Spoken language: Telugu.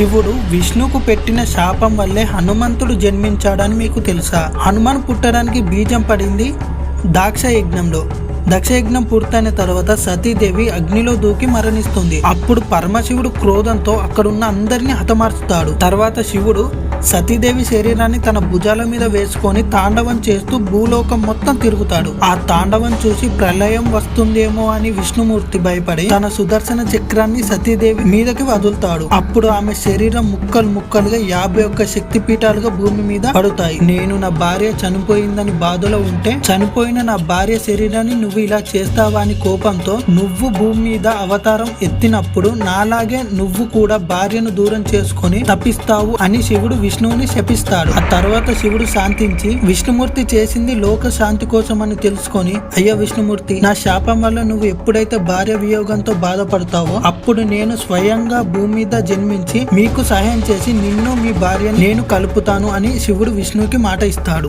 శివుడు విష్ణుకు పెట్టిన శాపం వల్లే హనుమంతుడు జన్మించాడని మీకు తెలుసా? హనుమాన్ పుట్టడానికి బీజం పడింది దాక్ష యజ్ఞంలో దక్ష యజ్ఞం పూర్తయిన తర్వాత సతీదేవి అగ్నిలో దూకి మరణిస్తుంది. అప్పుడు పరమశివుడు క్రోధంతో అక్కడున్న అందరిని హతమార్చుతాడు. తర్వాత శివుడు సతీదేవి శరీరాన్ని తన భుజాల మీద వేసుకొని తాండవం చేస్తూ భూలోకం మొత్తం తిరుగుతాడు. ఆ తాండవం చూసి ప్రళయం వస్తుందేమో అని విష్ణుమూర్తి భయపడి తన సుదర్శన చక్రాన్ని సతీదేవి మీదకి వదులుతాడు. అప్పుడు ఆమె శరీరం ముక్కలు ముక్కలుగా యాభై ఒక్క శక్తి పీఠాలుగా భూమి మీద పడుతాయి. నేను నా భార్య చనిపోయిందని బాధలో ఉంటే చనిపోయిన నా భార్య శరీరాన్ని నువ్వు ఇలా చేస్తావా అని కోపంతో నువ్వు భూమి మీద అవతారం ఎత్తినప్పుడు నాలాగే నువ్వు కూడా భార్యను దూరం చేసుకొని తప్పిస్తావు అని శివుడు విష్ణువుని శపిస్తాడు. ఆ తర్వాత శివుడు శాంతించి విష్ణుమూర్తి చేసింది లోక శాంతి కోసం అని తెలుసుకొని అయ్యా విష్ణుమూర్తి నా శాపం వల్ల నువ్వు ఎప్పుడైతే భార్య వియోగంతో బాధపడతావో అప్పుడు నేను స్వయంగా భూమి మీద జన్మించి మీకు సహాయం చేసి నిన్ను మీ భార్య నేను కలుపుతాను అని శివుడు విష్ణువుకి మాట ఇస్తాడు.